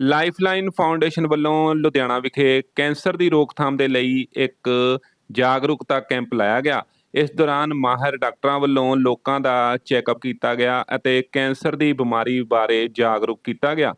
Lifeline foundation ਵੱਲੋਂ ਲੁਧਿਆਣਾ ਵਿਖੇ cancer ਦੀ ਰੋਕਥਾਮ ਦੇ ਲਈ ਇੱਕ ਜਾਗਰੂਕਤਾ ਕੈਂਪ ਲਾਇਆ ਗਿਆ। ਇਸ ਦੌਰਾਨ ਮਾਹਿਰ ਡਾਕਟਰਾਂ ਵੱਲੋਂ ਲੋਕਾਂ ਦਾ ਚੈੱਕਅਪ ਕੀਤਾ ਗਿਆ ਅਤੇ ਕੈਂਸਰ ਦੀ ਬਿਮਾਰੀ ਬਾਰੇ ਜਾਗਰੂਕ ਕੀਤਾ ਗਿਆ।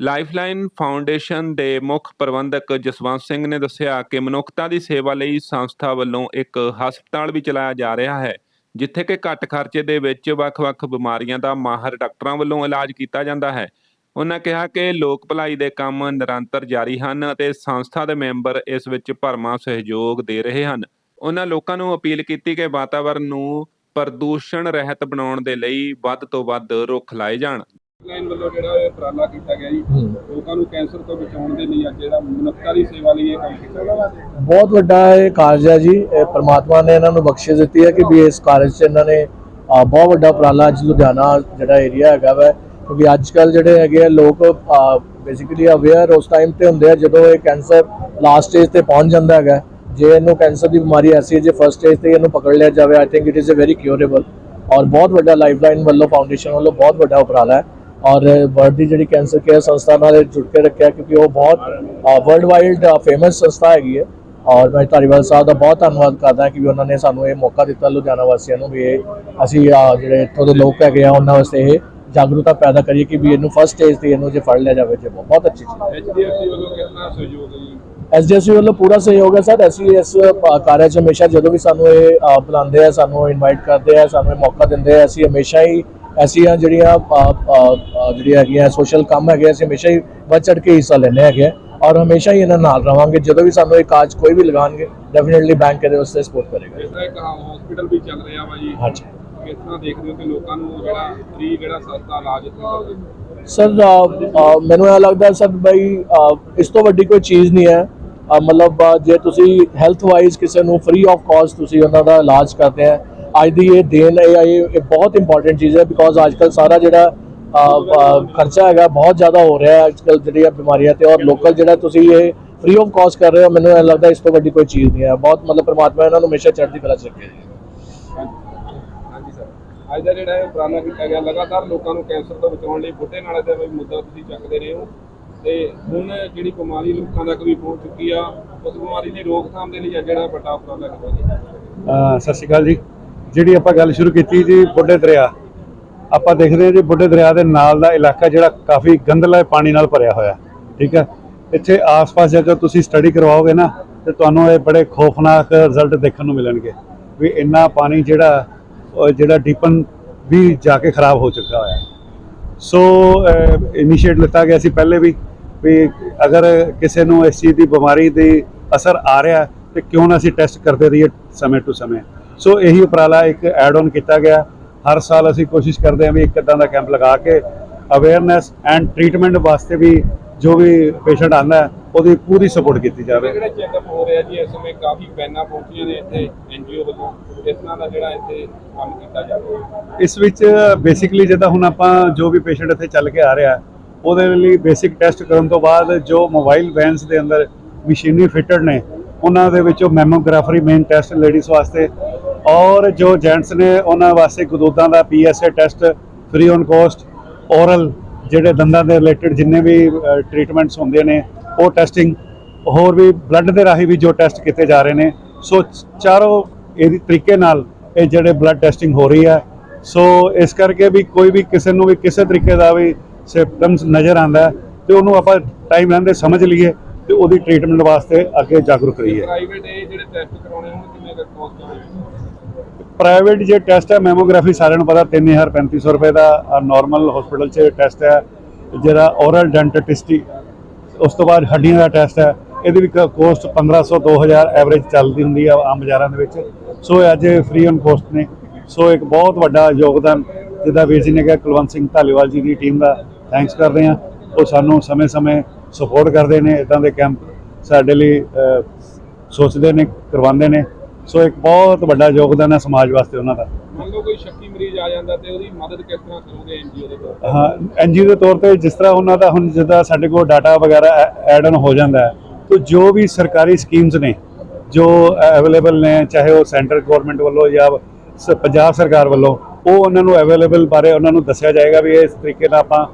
ਲਾਈਫਲਾਈਨ ਫਾਊਂਡੇਸ਼ਨ ਦੇ ਮੁੱਖ ਪ੍ਰਬੰਧਕ ਜਸਵੰਤ ਸਿੰਘ ਨੇ ਦੱਸਿਆ ਕਿ ਮਨੁੱਖਤਾ ਦੀ ਸੇਵਾ ਲਈ ਸੰਸਥਾ ਵੱਲੋਂ ਇੱਕ ਹਸਪਤਾਲ ਵੀ ਚਲਾਇਆ ਜਾ ਰਿਹਾ ਹੈ, ਜਿੱਥੇ ਕਿ ਘੱਟ ਖਰਚੇ ਦੇ ਵਿੱਚ ਵੱਖ-ਵੱਖ ਬਿਮਾਰੀਆਂ ਦਾ ਮਾਹਰ ਡਾਕਟਰਾਂ ਵੱਲੋਂ ਇਲਾਜ ਕੀਤਾ ਜਾਂਦਾ ਹੈ। ਉਹਨਾਂ ਕਿਹਾ ਕਿ ਲੋਕ ਭਲਾਈ ਦੇ ਕੰਮ ਨਿਰੰਤਰ ਜਾਰੀ ਹਨ ਅਤੇ ਸੰਸਥਾ ਦੇ ਮੈਂਬਰ ਇਸ ਵਿੱਚ ਭਰਮਾ ਸਹਿਯੋਗ ਦੇ ਰਹੇ ਹਨ। ਉਹਨਾਂ ਲੋਕਾਂ ਨੂੰ ਅਪੀਲ ਕੀਤੀ ਕਿ ਵਾਤਾਵਰਣ ਨੂੰ ਪ੍ਰਦੂਸ਼ਣ ਰਹਿਤ ਬਣਾਉਣ ਦੇ ਲਈ ਵੱਧ ਤੋਂ ਵੱਧ ਰੁੱਖ ਲਾਏ ਜਾਣ। ਲਾਈਨ ਵੱਲੋਂ ਜਿਹੜਾ ਇਹ ਉਪਰਾਲਾ ਕੀਤਾ ਗਿਆ ਜੀ ਲੋਕਾਂ ਨੂੰ ਕੈਂਸਰ ਤੋਂ ਬਚਾਉਣ ਦੇ ਲਈ ਅੱਜ ਜਿਹੜਾ ਮਨੁੱਖਤਾ ਦੀ ਸੇਵਾ ਲਈ ਇਹ ਕੰਮ ਕੀਤਾ ਗਿਆ। ਬਹੁਤ ਵੱਡਾ ਇਹ ਕਾਰਜ ਹੈ ਜੀ। ਇਹ ਪ੍ਰਮਾਤਮਾ ਨੇ ਇਹਨਾਂ ਨੂੰ ਬਖਸ਼ਿਸ਼ ਦਿੱਤੀ ਹੈ ਕਿ ਵੀ ਇਸ ਕਾਰਜ 'ਚ ਇਹਨਾਂ ਨੇ ਬਹੁਤ ਵੱਡਾ ਉਪਰਾਲਾ ਅੱਜ ਲੁਧਿਆਣਾ ਜਿਹੜਾ ਏਰੀਆ ਹੈਗਾ ਵਾ ਕਿਉਂਕਿ ਅੱਜ ਕੱਲ ਜਿਹੜੇ ਹੈਗੇ ਆ, ਲੋਕ ਬੇਸਿਕਲੀ ਅਵੇਅਰ ਉਸ ਟਾਈਮ ਤੇ ਹੁੰਦੇ ਆ ਜਦੋਂ ਇਹ ਕੈਂਸਰ ਲਾਸਟ ਸਟੇਜ ਤੇ ਪਹੁੰਚ ਜਾਂਦਾ ਹੈਗਾ। ਜੇ ਇਹਨੂੰ ਕੈਂਸਰ ਦੀ ਬਿਮਾਰੀ ਐਸੀ ਹੈ, ਜੇ ਫਰਸਟ ਸਟੇਜ ਤੇ ਇਹਨੂੰ ਪਕੜ ਲਿਆ ਜਾਵੇ I think it is a very curable ਔਰ ਬਹੁਤ ਵੱਡਾ ਲਾਈਫਲਾਈਨ ਵੱਲੋਂ ਫਾਊਂਡੇਸ਼ਨ ਵੱਲੋਂ ਬਹੁਤ ਵੱਡਾ ਉਪਰਾਲਾ ਹੈ। ਔਰ ਵਰਲਡ ਦੀ ਜਿਹੜੀ ਕੈਂਸਰ ਕੇਅਰ ਸੰਸਥਾ ਨਾਲ ਇਹ ਜੁੜ ਕੇ ਰੱਖਿਆ, ਕਿਉਂਕਿ ਉਹ ਬਹੁਤ ਵਰਲਡ ਵਾਈਡ ਫੇਮਸ ਸੰਸਥਾ ਹੈਗੀ ਹੈ। ਔਰ ਮੈਂ ਧਾਰੀਵਾਲ ਸਾਹਿਬ ਦਾ ਬਹੁਤ ਧੰਨਵਾਦ ਕਰਦਾ ਕਿ ਵੀ ਉਹਨਾਂ ਨੇ ਸਾਨੂੰ ਇਹ ਮੌਕਾ ਦਿੱਤਾ ਲੁਧਿਆਣਾ ਵਾਸੀਆਂ ਨੂੰ ਵੀ ਇਹ ਅਸੀਂ ਜਿਹੜੇ ਇੱਥੋਂ ਦੇ ਲੋਕ ਹੈਗੇ ਆ, ਉਹਨਾਂ ਵਾਸਤੇ ਇਹ ਜਾਗਰੂਕਤਾ ਪੈਦਾ ਕਰੀਏ ਕਿ ਵੀ ਇਹਨੂੰ ਫਸਟ ਸਟੇਜ ਤੇ ਇਹਨੂੰ ਜੇ ਫੜ ਲਿਆ ਜਾਵੇ ਜੇ ਬਹੁਤ ਅੱਛੀ ਚੀਜ਼ ਹੈ। ਐਚਡੀਐਫਸੀ ਵੱਲੋਂ ਪੂਰਾ ਸਹਿਯੋਗ ਹੈ ਸਰ। ਅਸੀਂ ਇਸ ਕਾਰਜ ਹਮੇਸ਼ਾ ਜਦੋਂ ਵੀ ਸਾਨੂੰ ਇਹ ਬੁਲਾਉਂਦੇ ਆ ਸਾਨੂੰ ਇਨਵਾਈਟ ਕਰਦੇ ਆ ਸਾਨੂੰ ਮੌਕਾ ਦਿੰਦੇ ਆ ਅਸੀਂ ਹਮੇਸ਼ਾ ਹੀ ਐਸੀਆਂ ਜਿਹੜੀਆਂ ਜਿਹੜੀਆਂ ਹੈਗੀਆਂ ਸੋਸ਼ਲ ਕੰਮ ਹੈਗੇ ਅਸੀਂ ਹਮੇਸ਼ਾ ਹੀ ਵੱਧ ਚੜ ਕੇ ਹਿੱਸਾ ਲੈਂਦੇ ਹੈਗੇ ਔਰ ਹਮੇਸ਼ਾ ਹੀ ਇਹਨਾਂ ਨਾਲ ਰਵਾਂਗੇ। ਜਦੋਂ ਵੀ ਸਾਨੂੰ ਇਹ ਕਾਜ ਕੋਈ ਵੀ ਲਗਾਉਣਗੇ ਡੈਫੀਨਿਟਲੀ ਬੈਂਕ ਇਹਦੇ ਵਾਸਤੇ ਸਪੋਰਟ ਕਰੇਗਾ। ਇਸ ਤਰ੍ਹਾਂ ਇੱਕ ਹਸਪੀਟਲ ਵੀ ਚੱਲ ਰਿਹਾ ਵਾ ਜੀ। ਹਾਂਜੀ। ਕਿਸ ਤਰ੍ਹਾਂ ਦੇਖਦੇ ਹੋ ਕਿ ਲੋਕਾਂ ਨੂੰ ਜਿਹੜਾ ਫ੍ਰੀ ਜਿਹੜਾ ਸਸਤਾ ਇਲਾਜ ਇੱਥੇ ਮਿਲਦਾ ਸਰ ਅ, ਅ, ਮੈਨੂੰ ਇਹ ਲੱਗਦਾ ਸਰ ਬਈ ਅ, ਇਸ ਤੋਂ ਵੱਡੀ ਕੋਈ ਚੀਜ਼ ਨਹੀਂ ਹੈ। ਅ, ਮਤਲਬ ਅ, ਜੇ ਤੁਸੀਂ ਹੈਲਥ ਵਾਈਜ਼ ਕਿਸੇ ਨੂੰ ਫ੍ਰੀ ਆਫ ਕਾਸਟ ਤੁਸੀਂ ਉਹਨਾਂ ਦਾ ਇਲਾਜ ਕਰਦੇ ਆ ਅੱਜ ਦੀ ਇਹ ਦੇਣ ਇਹ ਇਹ ਇਹ ਬਹੁਤ ਇੰਪੋਰਟੈਂਟ ਚੀਜ਼ ਹੈ ਬਿਕੋਜ਼ ਅੱਜ ਕੱਲ ਸਾਰਾ ਜਿਹੜਾ ਅ, ਅ, ਖਰਚਾ ਹੈਗਾ ਬਹੁਤ ਜ਼ਿਆਦਾ ਹੋ ਰਿਹਾ ਹੈ ਅੱਜ ਕੱਲ ਜਿਹੜੀਆਂ ਬਿਮਾਰੀਆਂ ਤੇ ਔਰ ਲੋਕਲ ਜਿਹੜਾ ਤੁਸੀਂ ਇਹ ਫ੍ਰੀ ਆਫ ਕਾਸਟ ਕਰ ਰਹੇ ਹੋ ਮੈਨੂੰ ਇਹ ਲੱਗਦਾ ਇਸ ਤੋਂ ਵੱਡੀ ਕੋਈ ਚੀਜ਼ ਨਹੀਂ ਹੈ। ਬਹੁਤ ਮਤਲਬ ਪ੍ਰਮਾਤਮਾ ਇਹਨਾਂ ਨੂੰ ਹਮੇਸ਼ਾ ਚੜ੍ਹਦੀ ਕਲਾ ਚ ਰੱਖੇ। ਹਾਂਜੀ ਸਰ। ਅੱਜ ਦਾ ਜਿਹੜਾ ਇਹ ਉਪਰਾਲਾ ਕੀਤਾ ਗਿਆ, ਲਗਾਤਾਰ ਲੋਕਾਂ ਨੂੰ ਕੈਂਸਰ ਤੋਂ ਬਚਾਉਣ ਲਈ ਬੁੱਢੇ ਨਾਲੇ ਦਾ ਵੀ ਮੁੱਦਾ ਤੁਸੀਂ ਚੱਕਦੇ ਰਹੇ ਹੋ। ਤੇ ਹੁਣ ਜਿਹੜੀ ਬਿਮਾਰੀ ਲੋਕਾਂ ਤੱਕ ਵੀ ਪਹੁੰਚ ਚੁੱਕੀ ਆ, ਉਸ ਬਿਮਾਰੀ ਦੀ ਰੋਕਥਾਮ ਦੇ ਲਈ ਅੱਜ ਜਿਹੜਾ ਵੱਡਾ ਉਪਰਾਲਾ ਕੀਤਾ ਗਿਆ। ਸਤਿ ਸ਼੍ਰੀ ਅਕਾਲ ਜੀ। ਜਿਹੜੀ ਆਪਾਂ ਗੱਲ ਸ਼ੁਰੂ ਕੀਤੀ ਜੀ ਬੁੱਢੇ ਦਰਿਆ, ਆਪਾਂ ਦੇਖਦੇ ਹਾਂ ਜੀ ਬੁੱਢੇ ਦਰਿਆ ਦੇ ਨਾਲ ਦਾ ਇਲਾਕਾ ਜਿਹੜਾ ਕਾਫੀ ਗੰਦਲਾ ਪਾਣੀ ਨਾਲ ਭਰਿਆ ਹੋਇਆ ਠੀਕ ਹੈ? ਇੱਥੇ ਆਸ-ਪਾਸ ਜੇਕਰ ਤੁਸੀਂ ਸਟੱਡੀ ਕਰਵਾਓਗੇ ਨਾ, ਤੇ ਤੁਹਾਨੂੰ ਇਹ ਬੜੇ ਖੋਫਨਾਕ ਰਿਜ਼ਲਟ ਦੇਖਣ ਨੂੰ ਮਿਲਣਗੇ। ਵੀ ਇੰਨਾ ਪਾਣੀ ਜਿਹੜਾ ਜਿਹੜਾ ਡੀਪਨ ਵੀ ਜਾ ਕੇ ਖਰਾਬ ਹੋ ਚੁੱਕਾ ਹੋਇਆ। ਸੋ ਇਨੀਸ਼ੀਏਟ ਲਿੱਤਾ ਗਿਆ ਸੀ ਪਹਿਲੇ ਵੀ ਵੀ ਅਗਰ ਕਿਸੇ ਨੂੰ ਇਸ ਚੀਜ਼ ਦੀ ਬਿਮਾਰੀ ਦੀ ਅਸਰ ਆ ਰਿਹਾ ਹੈ, ਤੇ ਕਿਉਂ ਨਾ ਅਸੀਂ ਟੈਸਟ ਕਰਦੇ ਰਹੀਏ ਸਮੇਂ ਟੂ ਸਮੇਂ। ਸੋ ਇਹੀ ਉਪਰਾਲਾ ਇੱਕ ਐਡ ਆਨ ਕੀਤਾ ਗਿਆ। ਹਰ ਸਾਲ ਅਸੀਂ ਕੋਸ਼ਿਸ਼ ਕਰਦੇ ਹਾਂ ਵੀ ਇੱਕ ਇਦਾਂ ਦਾ ਕੈਂਪ ਲਗਾ ਕੇ ਅਵੇਅਰਨੈਸ ਐਂਡ ਟ੍ਰੀਟਮੈਂਟ ਵਾਸਤੇ ਵੀ ਜੋ ਵੀ ਪੇਸ਼ੈਂਟ ਹੈ, ਉਹਦੀ ਪੂਰੀ ਸਪੋਰਟ ਕੀਤੀ ਜਾਵੇ। ਜਿਹੜੇ ਚੈੱਕਅਪ ਹੋ ਰਿਹਾ ਜੀ? ਇਸ ਸਮੇਂ ਕਾਫੀ ਪੈਨਾਂ ਪਹੁੰਚੀਆਂ ਨੇ ਇੱਥੇ ਐਨਜੀਓ ਵੱਲੋਂ। ਇਸ ਤਰ੍ਹਾਂ ਦਾ ਜਿਹੜਾ ਇੱਥੇ ਕੰਮ ਕੀਤਾ ਜਾਵੇ ਇਸ ਵਿੱਚ ਬੇਸਿਕਲੀ ਜਿੱਦਾਂ ਹੁਣ ਆਪਾਂ ਜੋ ਵੀ ਪੇਸ਼ੈਂਟ ਇੱਥੇ ਚੱਲ ਕੇ ਆ ਰਿਹਾ ਉਹਦੇ ਲਈ ਬੇਸਿਕ ਟੈਸਟ ਕਰਨ ਤੋਂ ਬਾਅਦ ਜੋ ਮੋਬਾਈਲ ਵੈਨਸ ਦੇ ਅੰਦਰ ਮਸ਼ੀਨਰੀ ਫਿਟਡ ਨੇ ਉਹਨਾਂ ਦੇ ਵਿੱਚੋਂ ਮੈਮੋਗ੍ਰਾਫਰੀ ਮੇਨ ਟੈਸਟ ਲੇਡੀਜ਼ ਵਾਸਤੇ ਔਰ ਜੋ ਜੈਂਟਸ ਨੇ ਉਹਨਾਂ ਵਾਸਤੇ ਗਦੂਦਾਂ ਦਾ PSA test free on cost oral ਜਿਹੜੇ ਦੰਦਾਂ ਦੇ ਰਿਲੇਟਡ ਜਿੰਨੇ ਵੀ ਟ੍ਰੀਟਮੈਂਟਸ ਹੁੰਦੇ ਨੇ, ਉਹ ਟੈਸਟਿੰਗ ਹੋਰ ਵੀ ਬਲੱਡ ਦੇ ਰਾਹੀਂ ਵੀ ਜੋ ਟੈਸਟ ਕੀਤੇ ਜਾ ਰਹੇ ਨੇ। ਸੋ ਚਾਰੋਂ ਇਹਦੀ ਤਰੀਕੇ ਨਾਲ ਇਹ ਜਿਹੜੇ ਬਲੱਡ ਟੈਸਟਿੰਗ ਹੋ ਰਹੀ ਹੈ। ਸੋ ਇਸ ਕਰਕੇ ਵੀ ਕੋਈ ਵੀ ਕਿਸੇ ਨੂੰ ਵੀ ਕਿਸੇ ਤਰੀਕੇ ਦਾ ਵੀ ਸਿੰਪਟਮਸ ਨਜ਼ਰ ਆਂਦਾ ਹੈ ਤੇ ਉਹਨੂੰ ਆਪਾਂ ਟਾਈਮ ਰਹਿੰਦੇ ਸਮਝ ਲਈਏ ਤੇ ਉਹਦੀ ਟ੍ਰੀਟਮੈਂਟ ਵਾਸਤੇ ਅੱਗੇ ਜਾਗਰੂਕ ਰਹੀਏ। ਪ੍ਰਾਈਵੇਟ ਇਹ ਜਿਹੜੇ ਟੈਸਟ ਕਰਾਉਣੇ ਹੋਣ ਕਿੰਨੇ ਦਾ ਕੋਸਟ ਆਵੇ ਪ੍ਰਾਈਵੇਟ ਜੇ ਟੈਸਟ ਹੈ, ਮੈਮੋਗ੍ਰਾਫੀ ਸਾਰਿਆਂ ਨੂੰ ਪਤਾ 3000 3500 ਰੁਪਏ ਦਾ ਨਾਰਮਲ ਹਸਪੀਟਲ 'ਚ ਟੈਸਟ ਹੈ, ਜਿਹੜਾ ਔਰਲ ਡੈਂਟਿਸਟੀ ਉਸ ਤੋਂ ਬਾਅਦ ਹੱਡੀਆਂ ਦਾ ਟੈਸਟ ਹੈ, ਇਹਦੀ ਵੀ ਕੋਸਟ 1500 2000 ਐਵਰੇਜ ਚੱਲਦੀ ਹੁੰਦੀ ਆ, ਆਮ ਬਾਜ਼ਾਰਾਂ ਦੇ ਵਿੱਚ। ਸੋ ਇਹ ਅੱਜ ਫ੍ਰੀ ਔਨ ਕੋਸਟ ਨੇ। ਸੋ ਇੱਕ ਬਹੁਤ ਵੱਡਾ ਯੋਗਦਾਨ ਜਿਹਦਾ ਵੀਰ ਜੀ ਨੇ ਕਿਹਾ, ਕੁਲਵੰਤ ਸਿੰਘ ਧਾਲੀਵਾਲ ਜੀ ਦੀ ਟੀਮ ਦਾ ਥੈਂਕਸ ਕਰਦੇ ਹਾਂ। ਉਹ ਸਾਨੂੰ ਸਮੇਂ-ਸਮੇਂ ਸਪੋਰਟ ਕਰਦੇ ਨੇ, ਇਦਾਂ ਦੇ ਕੈਂਪ ਸਾਡੇ ਲਈ ਸੋਚਦੇ ਨੇ, ਕਰਵਾਉਂਦੇ ਨੇ। ਸੋ ਇੱਕ ਬਹੁਤ ਵੱਡਾ ਯੋਗਦਾਨ ਹੈ ਸਮਾਜ ਵਾਸਤੇ ਉਹਨਾਂ ਦਾ। ਮੰਨ ਲਓ ਕੋਈ ਸ਼ੱਕੀ ਮਰੀਜ਼ ਆ ਜਾਂਦਾ ਤੇ ਉਹਦੀ ਮਦਦ ਕਿਸ ਤਰ੍ਹਾਂ ਕਰੋਗੇ ਐਨਜੀਓ ਦੇ ਤੌਰ ਤੇ? ਹਾਂ ਐਨਜੀਓ ਦੇ ਤੌਰ ਤੇ ਜਿਸ ਤਰ੍ਹਾਂ ਉਹਨਾਂ ਦਾ ਹੁਣ ਜਿੱਦਾਂ ਸਾਡੇ ਕੋਲ ਡਾਟਾ ਵਗੈਰਾ ਐਡ ਆਨ ਹੋ ਜਾਂਦਾ ਹੈ ਤਾਂ ਜੋ ਵੀ ਸਰਕਾਰੀ ਸਕੀਮਸ ਨੇ ਜੋ ਅਵੇਲੇਬਲ ਨੇ ਚਾਹੇ ਉਹ ਸੈਂਟਰ ਗਵਰਨਮੈਂਟ ਵੱਲੋਂ ਜਾਂ ਪੰਜਾਬ ਸਰਕਾਰ ਵੱਲੋਂ ਉਹ ਉਹਨਾਂ ਨੂੰ ਅਵੇਲੇਬਲ ਬਾਰੇ ਉਹਨਾਂ ਨੂੰ ਦੱਸਿਆ ਜਾਏਗਾ ਵੀ ਇਸ ਤਰੀਕੇ ਨਾਲ ਆਪਾਂ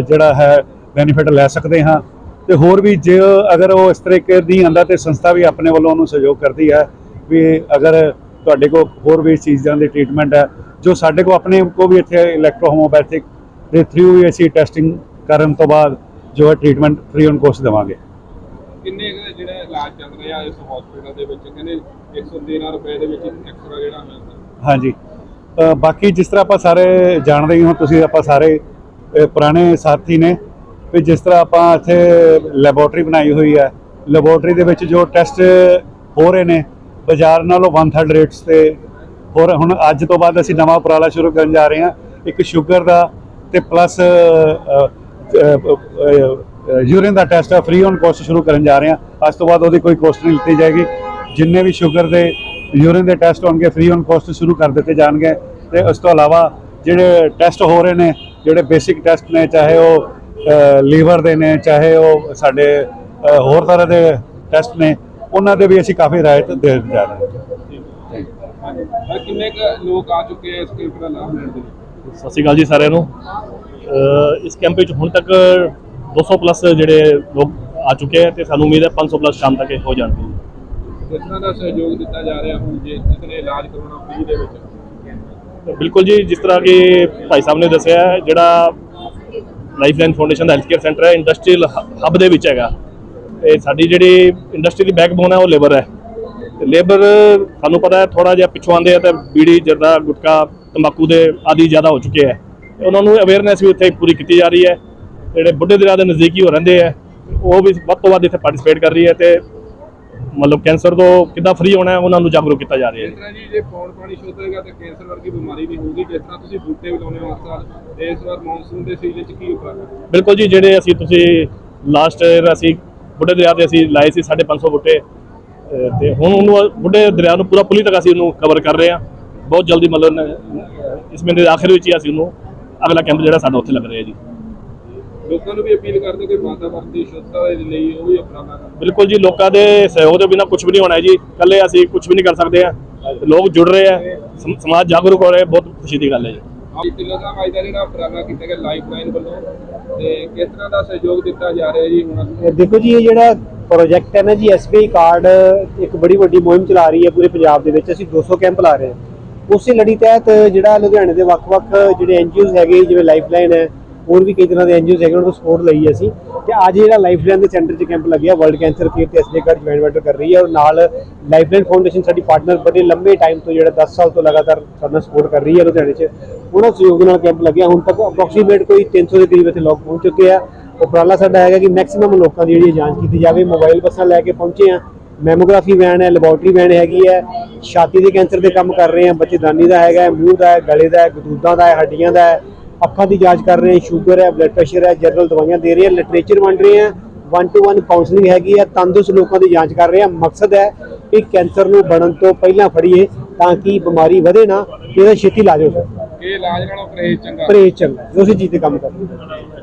ਜਿਹੜਾ ਹੈ ਬੈਨੀਫਿਟ ਲੈ ਸਕਦੇ ਹਾਂ। ਤੇ ਹੋਰ ਵੀ ਜੇ ਅਗਰ ਉਹ ਇਸ ਤਰੀਕੇ ਦੀ ਆਂਦਾ ਤੇ ਸੰਸਥਾ ਵੀ ਆਪਣੇ ਵੱਲੋਂ ਉਹਨੂੰ ਸਹਿਯੋਗ ਕਰਦੀ ਹੈ ਵੀ ਅਗਰ ਤੁਹਾਡੇ ਕੋਲ ਹੋਰ ਵੀ ਚੀਜ਼ਾਂ ਦੀ ਟ੍ਰੀਟਮੈਂਟ ਹੈ ਜੋ ਸਾਡੇ ਕੋਲ ਆਪਣੇ ਕੋ ਵੀ ਇੱਥੇ ਇਲੈਕਟ੍ਰੋ ਹੋਮੋਪੈਥਿਕ ਦੇ ਥਰੂ ਵੀ ਅਸੀਂ ਟੈਸਟਿੰਗ ਕਰਨ ਤੋਂ ਬਾਅਦ ਜੋ ਹੈ ਟ੍ਰੀਟਮੈਂਟ ਫ੍ਰੀ ਔਨ ਕੋਸਟ ਦੇਵਾਂਗੇ। ਕਿੰਨੇ ਜਿਹੜਾ ਇਲਾਜ ਚੱਲ ਰਿਹਾ ਇਸ ਹਸਪੀਟਲ ਦੇ ਵਿੱਚ? ਕਹਿੰਦੇ 113 ਰੁਪਏ ਦੇ ਵਿੱਚ ਐਕਸਟਰਾ ਜਿਹੜਾ ਮਿਲਦਾ। ਹਾਂਜੀ। ਬਾਕੀ ਜਿਸ ਤਰ੍ਹਾਂ ਆਪਾਂ ਸਾਰੇ ਜਾਣਦੇ ਹੀ ਹੋ ਤੁਸੀਂ ਆਪਾਂ ਸਾਰੇ ਪੁਰਾਣੇ ਸਾਥੀ ਨੇ ਵੀ ਜਿਸ ਤਰ੍ਹਾਂ ਆਪਾਂ ਇੱਥੇ ਲੈਬੋਰੇਟਰੀ ਬਣਾਈ ਹੋਈ ਹੈ। ਲੈਬੋਰੇਟਰੀ ਦੇ ਵਿੱਚ ਜੋ ਟੈਸਟ ਹੋ ਰਹੇ ਨੇ ਬਾਜ਼ਾਰ ਨਾਲੋਂ 1/3 ਰੇਟਸ ਤੇ ਹੋਰ ਹੁਣ ਅੱਜ ਤੋਂ ਬਾਅਦ ਅਸੀਂ ਨਵਾਂ ਉਪਰਾਲਾ ਸ਼ੁਰੂ ਕਰਨ ਜਾ ਰਹੇ ਹਾਂ। ਇੱਕ ਸ਼ੂਗਰ ਦਾ ਤੇ ਪਲੱਸ ਯੂਰਿਨ ਦਾ ਟੈਸਟ ਆ ਫ੍ਰੀ ਔਨ ਕੋਸਟ ਸ਼ੁਰੂ ਕਰਨ ਜਾ ਰਹੇ ਹਾਂ। ਅੱਜ ਤੋਂ ਬਾਅਦ ਉਹਦੀ ਕੋਈ ਕੋਸਟ ਨਹੀਂ ਲਿੱਤੀ ਜਾਏਗੀ। ਜਿੰਨੇ ਵੀ ਸ਼ੂਗਰ ਦੇ ਯੂਰਿਨ ਦੇ ਟੈਸਟ ਹੋਣਗੇ ਫ੍ਰੀ ਔਨ ਕੋਸਟ ਸ਼ੁਰੂ ਕਰ ਦਿੱਤੇ ਜਾਣਗੇ। ਤੇ ਉਸ ਤੋਂ ਇਲਾਵਾ ਜਿਹੜੇ ਟੈਸਟ ਹੋ ਰਹੇ ਨੇ, ਜਿਹੜੇ ਬੇਸਿਕ ਟੈਸਟ ਨੇ, ਚਾਹੇ ਉਹ ਲੀਵਰ ਦੇ ਨੇ, ਚਾਹੇ ਉਹ ਸਾਡੇ ਹੋਰ ਤਰ੍ਹਾਂ ਦੇ ਟੈਸਟ ਨੇ ਉਹਨਾਂ ਦੇ ਵੀ ਅਸੀਂ ਕਾਫੀ ਰਾਇਤ ਦੇ ਜਾ ਰਹੇ ਹਾਂ। ਹਾਂਜੀ ਕਿੰਨੇ ਕੁ ਲੋਕ ਆ ਚੁੱਕੇ ਆ ਇਸ ਕੈਂਪ ਦਾ ਲਾਭ ਲੈਣ ਦੇ ਲਈ ਸਤਿ ਸ਼੍ਰੀ ਅਕਾਲ ਜੀ ਸਾਰਿਆਂ ਨੂੰ। ਇਸ ਕੈਂਪ ਵਿੱਚ ਹੁਣ ਤੱਕ 200 ਪਲੱਸ ਜਿਹੜੇ ਲੋਕ ਆ ਚੁੱਕੇ ਹੈ ਤੇ ਸਾਨੂੰ ਉਮੀਦ ਹੈ 500 ਪਲੱਸ ਸ਼ਾਮ ਤੱਕ ਹੋ ਜਾਣਗੇ। ਕਿਸ ਤਰ੍ਹਾਂ ਦਾ ਸਹਿਯੋਗ ਦਿੱਤਾ ਜਾ ਰਿਹਾ ਹੁਣ ਜੇ ਜਿਸਨੇ ਇਲਾਜ ਕਰਵਾਉਣਾ ਫ੍ਰੀ ਦੇ ਵਿੱਚ। ਬਿਲਕੁਲ ਜੀ ਜਿਸ ਤਰ੍ਹਾਂ ਕਿ ਭਾਈ ਸਾਹਿਬ ਨੇ ਦੱਸਿਆ ਜਿਹੜਾ ਲਾਈਫਲਾਈਨ ਫਾਊਂਡੇਸ਼ਨ ਦਾ ਹੈਲਥਕੇਅਰ ਸੈਂਟਰ ਹੈ ਇੰਡਸਟਰੀਅਲ ਹੱਬ ਦੇ ਵਿੱਚ ਹੈਗਾ। ਤੇ ਸਾਡੀ ਜਿਹੜੀ ਇੰਡਸਟਰੀ ਦੀ ਬੈਕਬੋਨ ਹੈ ਉਹ ਲੇਬਰ ਹੈ। ਲੇਬਰ ਸਾਨੂੰ ਪਤਾ ਹੈ ਥੋੜਾ ਜਿਹਾ ਪਿੱਛੋਂ ਆਉਂਦੇ ਆ ਤੇ ਬੀੜੀ ਜਰਦਾ ਗੁਟਕਾ ਤੰਬਾਕੂ ਦੇ ਆਦੀ ਜ਼ਿਆਦਾ ਹੋ ਚੁੱਕੇ ਹੈ। ਉਹਨਾਂ ਨੂੰ ਅਵੇਅਰਨੈਸ ਵੀ ਉੱਥੇ ਪੂਰੀ ਕੀਤੀ ਜਾ ਰਹੀ ਹੈ। ਜਿਹੜੇ ਬੁੱਢੇ ਦਰਿਆ ਦੇ ਨਜ਼ਦੀਕੀ ਹੋ ਰਹਿੰਦੇ ਆ ਉਹ ਵੀ ਵੱਧ ਤੋਂ ਵੱਧ ਇੱਥੇ ਪਾਰਟਿਸਿਪੇਟ ਕਰ ਰਹੀ ਹੈ ਤੇ ਮਤਲਬ ਕੈਂਸਰ ਤੋਂ ਕਿੱਦਾਂ ਫ੍ਰੀ ਹੋਣਾ ਹੈ ਉਹਨਾਂ ਨੂੰ ਜਾਗਰੂਕ ਕੀਤਾ ਜਾ ਰਿਹਾ ਇਸ ਹੈ ਤਰ੍ਹਾਂ ਜੀ ਜੇ ਪੌਣ ਪਾਣੀ ਸ਼ੁੱਧ ਤੇ ਕੈਂਸਰ ਵਰਗੀ ਬਿਮਾਰੀ ਨਹੀਂ ਹੋਊਗੀ। ਜਿਸ ਤਰ੍ਹਾਂ ਤੁਸੀਂ ਬੂਟੇ ਵੀ ਲਾਉਣੇ ਹੋ ਸਾਲ ਇਸ ਵਾਰ ਮੌਨਸੂਨ ਦੇ ਸੀਜ਼ਨ 'ਚ ਕੀ ਉਪਰਾਲਾ? ਬਿਲਕੁਲ ਜੀ ਜਿਹੜੇ ਅਸੀਂ ਤੁਸੀਂ ਲਾਸਟ ਈਅਰ ਅਸੀਂ ਬੁੱਢੇ ਦਰਿਆ ਤੇ ਅਸੀਂ ਲਾਏ ਸੀ 550 ਬੁੱਟੇ ਤੇ ਹੁਣ ਉਹਨੂੰ ਬੁੱਢੇ ਦਰਿਆ ਨੂੰ ਪੂਰਾ ਪੁਲੀ ਤੱਕ ਅਸੀਂ ਉਹਨੂੰ ਕਵਰ ਕਰ ਰਹੇ ਹਾਂ। ਬਹੁਤ ਜਲਦੀ ਮਤਲਬ ਇਸ ਮਹੀਨੇ ਦੇ ਆਖਿਰ ਵਿੱਚ ਹੀ ਅਸੀਂ ਉਹਨੂੰ ਅਗਲਾ ਕੈਂਪ ਜਿਹੜਾ ਸਾਡਾ ਉੱਥੇ ਲੱਗ ਰਿਹਾ ਜੀ। ਲੋਕਾਂ ਨੂੰ ਵੀ ਅਪੀਲ ਕਰਦੇ ਕੋਈ ਵਾਤਾਵਰਣ ਦੀ ਸ਼ੁੱਧਤਾ ਦੇ ਲਈ ਉਹ ਵੀ ਕਰਨ ਬਿਲਕੁਲ ਜੀ ਲੋਕਾਂ ਦੇ ਸਹਿਯੋਗ ਦੇ ਬਿਨਾਂ ਕੁਝ ਵੀ ਨਹੀਂ ਹੋਣਾ ਜੀ। ਇਕੱਲੇ ਅਸੀਂ ਕੁਝ ਵੀ ਨਹੀਂ ਕਰ ਸਕਦੇ ਆ ਲੋਕ ਜੁੜ ਰਹੇ ਆ ਸਮ- ਸਮਾਜ ਜਾਗਰੂਕ ਹੋ ਰਿਹਾ ਬਹੁਤ ਖੁਸ਼ੀ ਦੀ ਗੱਲ ਹੈ ਜੀ। ਆਪ ਢਿੱਲੋਂ ਸਾਹਿਬ ਅੱਜ ਦਾ ਜਿਹੜਾ ਉਪਰਾਲਾ ਕੀਤਾ ਗਿਆ ਲਾਈਫਲਾਈਨ ਵੱਲੋਂ ਤੇ ਕਿਸ ਤਰ੍ਹਾਂ ਦਾ ਸਹਿਯੋਗ ਦਿੱਤਾ ਜਾ ਰਿਹਾ ਜੀ ਹੁਣ? ਦੇਖੋ ਜੀ, ਇਹ ਜਿਹੜਾ ਪ੍ਰੋਜੈਕਟ ਹੈ ਨਾ ਜੀ SBI ਕਾਰਡ ਇੱਕ ਬੜੀ ਵੱਡੀ ਮੁਹਿੰਮ ਚਲਾ ਰਹੀ ਹੈ ਪੂਰੇ ਪੰਜਾਬ ਦੇ ਵਿੱਚ। ਅਸੀਂ 200 ਕੈਂਪ ਲਾ ਰਹੇ ਹਾਂ। ਉਸੇ ਲੜੀ ਤਹਿਤ ਜਿਹੜਾ ਲੁਧਿਆਣੇ ਦੇ ਵੱਖ-ਵੱਖ ਜਿਹੜੇ ਐਨਜੀਓਜ਼ ਹੈਗੇ, ਜਿਵੇਂ ਲਾਈਫਲਾਈਨ ਹੈ ਹੋਰ ਵੀ ਕਈ ਤਰ੍ਹਾਂ ਦੇ ਐਨਜੀਓਜ਼ ਹੈਗੇ, ਉਹਨਾਂ ਤੋਂ ਸਪੋਰਟ ਲਈ ਹੈ ਅਸੀਂ। ਤੇ ਅੱਜ ਜਿਹੜਾ ਲਾਈਫਲਾਈਨ ਦੇ ਸੈਂਟਰ 'ਚ ਕੈਂਪ ਲੱਗਿਆ ਵਰਲਡ ਕੈਂਸਰ ਕੇਅਰ ਤੇ SBI ਕਾਰਡ ਜੁਆਇੰਟ ਵੈਂਟਰ ਕਰ ਰਹੀ ਹੈ ਔਰ ਨਾਲ ਲਾਈਫਲਾਈਨ ਫਾਊਂਡੇਸ਼ਨ ਸਾਡੀ ਪਾਰਟਨਰ ਬੜੇ ਲੰਬੇ ਟਾਈਮ ਤੋਂ ਜਿਹੜਾ 10 ਸਾਲ ਤੋਂ ਲਗਾਤਾਰ ਸਾਡਾ ਸਪੋਰਟ ਕਰ ਰਹੀ ਹੈ ਲੁਧਿਆਣੇ 'ਚ, ਉਹਨਾਂ ਸਹਿਯੋਗ ਨਾਲ ਕੈਂਪ ਲੱਗਿਆ। ਹੁਣ ਤੱਕ ਅਪਰੋਕਸੀਮੇਟ ਕੋਈ 300 ਦੇ ਕਰੀਬ ਇੱਥੇ ਲੋਕ ਪਹੁੰਚ ਚੁੱਕੇ ਆ। ਉਪਰਾਲਾ ਸਾਡਾ ਹੈਗਾ ਕਿ ਮੈਕਸਿਮਮ ਲੋਕਾਂ ਦੀ ਜਿਹੜੀ ਜਾਂਚ ਕੀਤੀ ਜਾਵੇ। ਮੋਬਾਈਲ ਬੱਸਾਂ ਲੈ ਕੇ ਪਹੁੰਚੇ ਆ। ਮੈਮੋਗ੍ਰਾਫੀ ਵੈਨ ਹੈ ਲੈਬੋਰਟਰੀ ਵੈਨ ਹੈਗੀ ਹੈ। ਛਾਤੀ ਦੇ ਕੈਂਸਰ ਦੇ ਕੰਮ ਕਰ ਰਹੇ ਆ। ਬੱਚੇਦਾਨੀ ਦਾ ਹੈਗਾ, ਮੂੰਹ ਦਾ ਹੈ, ਗਲੇ ਦਾ ਹੈ, ਗਦੂਦਾਂ ਦਾ ਹੈ, ਹੱਡੀਆਂ ਦਾ ਹੈ। ਅੱਖਾਂ ਦੀ ਜਾਂਚ ਕਰ ਰਹੇ ਸ਼ੂਗਰ ਹੈ ਬਲੱਡ ਪ੍ਰੈਸ਼ਰ ਹੈ ਜਨਰਲ ਦਵਾਈਆਂ ਦੇ ਰਹੇ ਆ ਲਿਟਰੇਚਰ ਵੰਡ ਰਹੇ ਆ 1 ਟੂ 1 ਕਾਉਂਸਲਿੰਗ ਹੈਗੀ ਹੈ ਤੰਦਰੁਸਤ ਲੋਕਾਂ ਦੀ ਜਾਂਚ ਕਰ ਰਹੇ ਆ ਮਕਸਦ ਹੈ ਕਿ ਕੈਂਸਰ ਨੂੰ ਬਣਨ ਤੋਂ ਪਹਿਲਾਂ ਫੜੀਏ ਤਾਂ ਕਿ ਬਿਮਾਰੀ ਵਧੇ ਨਾ ਇਹਦਾ ਛੇਤੀ ਇਲਾਜ ਹੋ ਸਕੇ। ਇਹ ਇਲਾਜ ਨਾਲੋਂ ਪਰਹੇਜ਼ ਚੰਗਾ। ਪਰਹੇਜ਼ ਚੰਗਾ। ਜੋ ਅਸੀਂ ਚੀਜ਼ ਤੇ ਕੰਮ ਕਰਦੇ ਹਾਂ।